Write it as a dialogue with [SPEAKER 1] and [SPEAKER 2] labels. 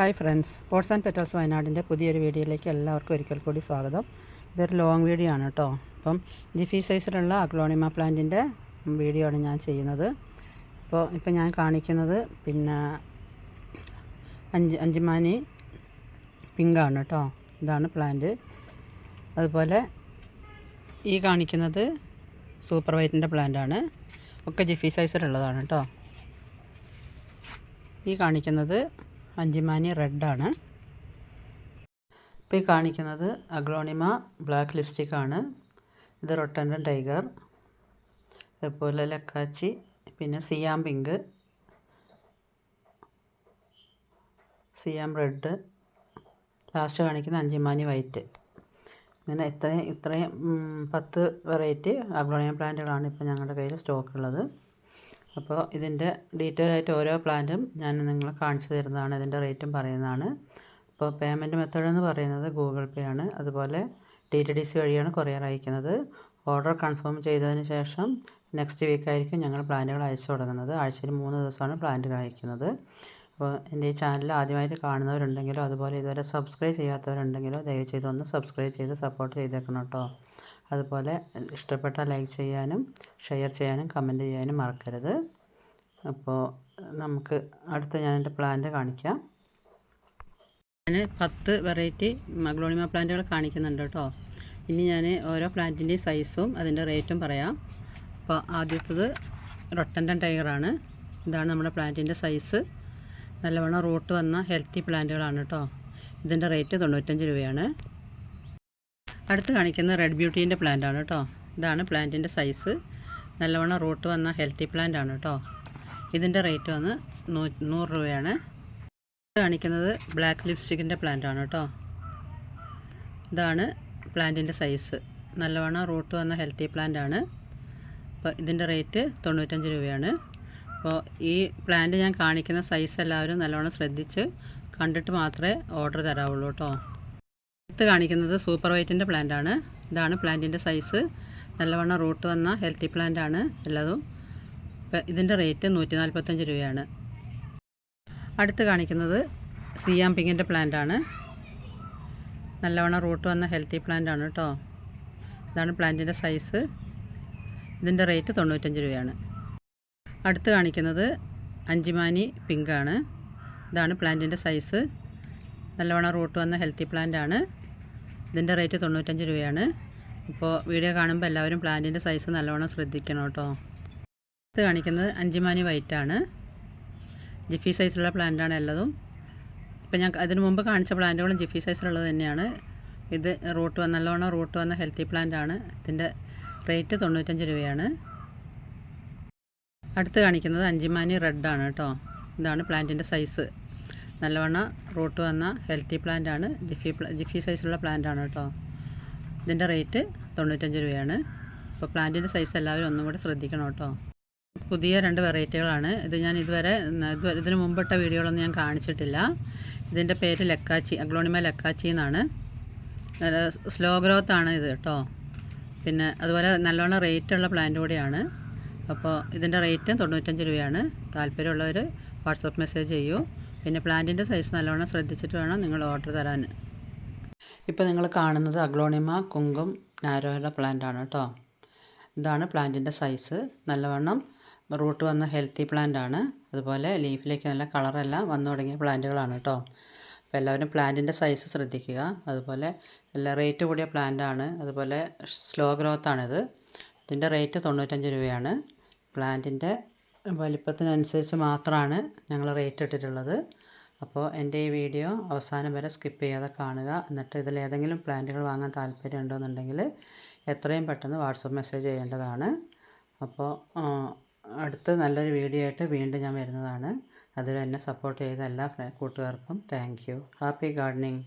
[SPEAKER 1] Hi friends pots and petals വയനാടിന്റെ പുതിയൊരു വീഡിയോയിലേക്ക് എല്ലാവർക്കും ഒരിക്കൽ കൂടി സ്വാഗതം. ഇതൊരു ലോങ് വീഡിയോ ആണ് കേട്ടോ. അപ്പം ജിഫി സൈസിലുള്ള അഗ്ലോണിമ പ്ലാന്റിന്റെ വീഡിയോ ആണ് ഞാൻ ചെയ്യുന്നത്. ഇപ്പോൾ ഇപ്പം ഞാൻ കാണിക്കുന്നത് പിന്നെ അഞ്ച് അഞ്ചുമാനി പിങ്കാണ് കേട്ടോ. ഇതാണ് പ്ലാന്റ്. അതുപോലെ ഈ കാണിക്കുന്നത് സൂപ്പർ വൈറ്റിന്റെ പ്ലാന്റാണ്. ഒക്കെ ജിഫി സൈസിലുള്ളതാണ് കേട്ടോ. ഈ കാണിക്കുന്നത് അഞ്ചിമാനി റെഡാണ്. ഇപ്പോൾ ഈ കാണിക്കുന്നത് അഗ്ലോണിമ ബ്ലാക്ക് ലിപ്സ്റ്റിക് ആണ് ഇത് റൊട്ടൻഡൻ ടൈഗർ. അതുപോലെ ലക്കാച്ചി പിന്നെ സിയാം പിങ്ക്. സിയാം റെഡ്. ലാസ്റ്റ് കാണിക്കുന്ന അഞ്ചിമാനി വൈറ്റ്. ഇങ്ങനെ ഇത്രയും ഇത്രയും പത്ത് വെറൈറ്റി അഗ്ലോണിമ പ്ലാന്റുകളാണ് ഇപ്പോൾ ഞങ്ങളുടെ കയ്യിൽ സ്റ്റോക്ക് ഉള്ളത്. അപ്പോൾ ഇതിന്റെ ഡീറ്റെയിൽ ആയിട്ട് ഓരോ പ്ലാന്റും ഞാൻ നിങ്ങളെ കാണിച്ചു തരുന്നതാണ് ഇതിന്റെ റേറ്റും പറയുന്നതാണ്. അപ്പോൾ പേയ്മെന്റ് മെത്തേഡ് എന്ന് പറയുന്നത് ഗൂഗിൾ പേ ആണ്. അതുപോലെ ഡി ടി ഡി സി വഴിയാണ് കൊറിയർ അയക്കുന്നത്. ഓർഡർ കൺഫേം ചെയ്തതിന് ശേഷം നെക്സ്റ്റ് വീക്ക് ആയിരിക്കും ഞങ്ങൾ പ്ലാന്റുകൾ അയച്ചു തുടങ്ങുന്നത്. ആഴ്ചയിൽ മൂന്ന് ദിവസമാണ് പ്ലാന്റുകൾ അയക്കുന്നത്. അപ്പോൾ എന്റെ ഈ ചാനൽ ആദ്യമായിട്ട് കാണുന്നവരുണ്ടെങ്കിലോ അതുപോലെ ഇതുവരെ സബ്സ്ക്രൈബ് ചെയ്യാത്തവരുണ്ടെങ്കിലോ ദയവ് ചെയ്ത് ഒന്ന് സബ്സ്ക്രൈബ് ചെയ്ത് സപ്പോർട്ട് ചെയ്തേക്കണം കേട്ടോ. അതുപോലെ ഇഷ്ടപ്പെട്ട ലൈക്ക് ചെയ്യാനും ഷെയർ ചെയ്യാനും കമന്റ് ചെയ്യാനും മറക്കരുത്. അപ്പോൾ നമുക്ക് അടുത്ത ഞാൻ എന്റെ പ്ലാന്റ് കാണിക്കാം. ഞാൻ പത്ത് വെറൈറ്റി മഗ്ലോണിമ പ്ലാന്റുകൾ കാണിക്കുന്നുണ്ട് കേട്ടോ. ഇനി ഞാൻ ഓരോ പ്ലാന്റിന്റെയും സൈസും അതിന്റെ റേറ്റും പറയാം. അപ്പോൾ ആദ്യത്തത് റൊട്ടൻഡൻ ടൈഗറാണ്. ഇതാണ് നമ്മുടെ പ്ലാന്റിന്റെ സൈസ്. നല്ലവണ്ണം റൂട്ട് വന്ന ഹെൽത്തി പ്ലാന്റുകളാണ് കേട്ടോ. ഇതിന്റെ റേറ്റ് തൊണ്ണൂറ്റഞ്ച് രൂപയാണ്. അടുത്ത് കാണിക്കുന്നത് റെഡ് ബ്യൂട്ടീന്റെ പ്ലാന്റ് ആണ് കേട്ടോ ഇതാണ് പ്ലാന്റിന്റെ സൈസ് നല്ലവണ്ണം റൂട്ട് വന്ന ഹെൽത്തി പ്ലാന്റ് ആണ് കേട്ടോ ഇതിന്റെ റേറ്റ് വന്ന് നൂ നൂറ് രൂപയാണ്. കാണിക്കുന്നത് ബ്ലാക്ക് ലിപ്സ്റ്റിക്കിന്റെ പ്ലാന്റ് ആണ് കേട്ടോ ഇതാണ് പ്ലാന്റിന്റെ സൈസ് നല്ലവണ്ണം റൂട്ട് വന്ന ഹെൽത്തി പ്ലാന്റ് ആണ്. അപ്പോൾ ഇതിന്റെ റേറ്റ് തൊണ്ണൂറ്റഞ്ച് രൂപയാണ്. അപ്പോൾ ഈ പ്ലാന്റ് ഞാൻ കാണിക്കുന്ന സൈസ് എല്ലാവരും നല്ലവണ്ണം ശ്രദ്ധിച്ച് കണ്ടിട്ട് മാത്രമേ ഓർഡർ തരാവുള്ളൂ കേട്ടോ അടുത്ത് കാണിക്കുന്നത് സൂപ്പർ വൈറ്റിന്റെ പ്ലാന്റ് ആണ് ഇതാണ് പ്ലാന്റിന്റെ സൈസ്. നല്ലവണ്ണം റൂട്ട് വന്ന ഹെൽത്തി പ്ലാന്റ് ആണ് എല്ലാതും ഇതിന്റെ റേറ്റ് നൂറ്റി നാൽപ്പത്തഞ്ച് രൂപയാണ്. അടുത്ത് കാണിക്കുന്നത് സിയാം പിങ്ങിന്റെ പ്ലാന്റ് ആണ് നല്ലവണ്ണം റൂട്ട് വന്ന ഹെൽത്തി പ്ലാന്റ് ആണ് കേട്ടോ ഇതാണ് പ്ലാന്റിന്റെ സൈസ്. ഇതിന്റെ റേറ്റ് തൊണ്ണൂറ്റഞ്ച് രൂപയാണ്. അടുത്ത് കാണിക്കുന്നത് അഞ്ചിമാനി പിങ്കാണ്. ഇതാണ് പ്ലാന്റിന്റെ സൈസ്. നല്ലവണ്ണം റൂട്ട് വന്ന ഹെൽത്തി പ്ലാന്റ് ആണ് ഇതിന്റെ റേറ്റ് തൊണ്ണൂറ്റഞ്ച് രൂപയാണ്. ഇപ്പോൾ വീഡിയോ കാണുമ്പോൾ എല്ലാവരും പ്ലാന്റിന്റെ സൈസ് നല്ലവണ്ണം ശ്രദ്ധിക്കണം കേട്ടോ. ഇത് കാണിക്കുന്നത് അഞ്ചുമാനി വൈറ്റ് ആണ്. ജിഫി സൈസിലുള്ള പ്ലാന്റാണ് എല്ലതും. ഇപ്പം ഞാൻ അതിനു മുമ്പ് കാണിച്ച പ്ലാന്റുകളും ജിഫി സൈസിലുള്ളത് തന്നെയാണ്. ഇത് റൂട്ട് വന്ന നല്ലവണ്ണം റൂട്ട് വന്ന ഹെൽത്തി പ്ലാന്റ് ആണ്. ഇതിന്റെ റേറ്റ് തൊണ്ണൂറ്റഞ്ച് രൂപയാണ്. അടുത്ത് കാണിക്കുന്നത് അഞ്ചുമാനി റെഡ് ആണ് കേട്ടോ. ഇതാണ് പ്ലാന്റിന്റെ സൈസ് നല്ലവണ്ണം റൂട്ട് വന്ന ഹെൽത്തി പ്ലാന്റ് ആണ്. ജിഫി ജിഫി സൈസുള്ള പ്ലാന്റ് ആണ് കേട്ടോ. ഇതിന്റെ റേറ്റ് തൊണ്ണൂറ്റഞ്ച് രൂപയാണ്. അപ്പോൾ പ്ലാന്റിന്റെ സൈസ് എല്ലാവരും ഒന്നും കൂടെ ശ്രദ്ധിക്കണം കേട്ടോ. പുതിയ രണ്ട് വെറൈറ്റികളാണ് ഇത് ഞാൻ ഇതുവരെ ഇതുവരെ ഇതിന് മുമ്പിട്ട വീഡിയോകളൊന്നും ഞാൻ കാണിച്ചിട്ടില്ല. ഇതിന്റെ പേര് ലക്കാച്ചി അഗ്ലോണിമ ലക്കാച്ചി എന്നാണ്. സ്ലോ ഗ്രോത്ത് ആണ് ഇത് കേട്ടോ. പിന്നെ അതുപോലെ നല്ലോണം റേറ്റുള്ള പ്ലാന്റ് കൂടിയാണ്. അപ്പോൾ ഇതിന്റെ റേറ്റ് തൊണ്ണൂറ്റഞ്ച് രൂപയാണ്. താല്പര്യമുള്ളവർ വാട്സപ്പ് മെസ്സേജ് ചെയ്യൂ. പിന്നെ പ്ലാന്റിന്റെ സൈസ് നല്ലോണം ശ്രദ്ധിച്ചിട്ട് വേണം നിങ്ങൾ ഓർഡർ തരാൻ. ഇപ്പോൾ നിങ്ങൾ കാണുന്നത് അഗ്ലോണിമ കുങ്കും നാരോയുടെ പ്ലാന്റ് ആണ് കേട്ടോ ഇതാണ് പ്ലാന്റിന്റെ സൈസ് നല്ലവണ്ണം റൂട്ട് വന്ന ഹെൽത്തി പ്ലാന്റ് ആണ്. അതുപോലെ ലീഫിലേക്ക് നല്ല കളറെല്ലാം വന്നു തുടങ്ങിയ പ്ലാന്റുകളാണ് കേട്ടോ അപ്പോൾ എല്ലാവരും പ്ലാന്റിന്റെ സൈസ് ശ്രദ്ധിക്കുക. അതുപോലെ എല്ലാ റേറ്റ് കൂടിയ പ്ലാന്റ് ആണ്. അതുപോലെ സ്ലോ ഗ്രോത്താണിത് ഇതിന്റെ റേറ്റ് തൊണ്ണൂറ്റഞ്ച് രൂപയാണ്. പ്ലാന്റിന്റെ വലിപ്പത്തിനനുസരിച്ച് മാത്രമാണ് ഞങ്ങൾ റേറ്റ് ഇട്ടിട്ടുള്ളത്. അപ്പോൾ എന്റെ ഈ വീഡിയോ അവസാനം വരെ സ്കിപ്പ് ചെയ്യാതെ കാണുക. എന്നിട്ട് ഇതിൽ ഏതെങ്കിലും പ്ലാന്റുകൾ വാങ്ങാൻ താല്പര്യം ഉണ്ടെന്നുണ്ടെങ്കിൽ എത്രയും പെട്ടെന്ന് വാട്സപ്പ് മെസ്സേജ് ചെയ്യേണ്ടതാണ്. അപ്പോൾ അടുത്ത നല്ലൊരു വീഡിയോ ആയിട്ട് വീണ്ടും ഞാൻ വരുന്നതാണ്. അതിൽ എന്നെ സപ്പോർട്ട് ചെയ്ത എല്ലാ കൂട്ടുകാർക്കും താങ്ക് യു ഹാപ്പി ഗാർഡനിങ്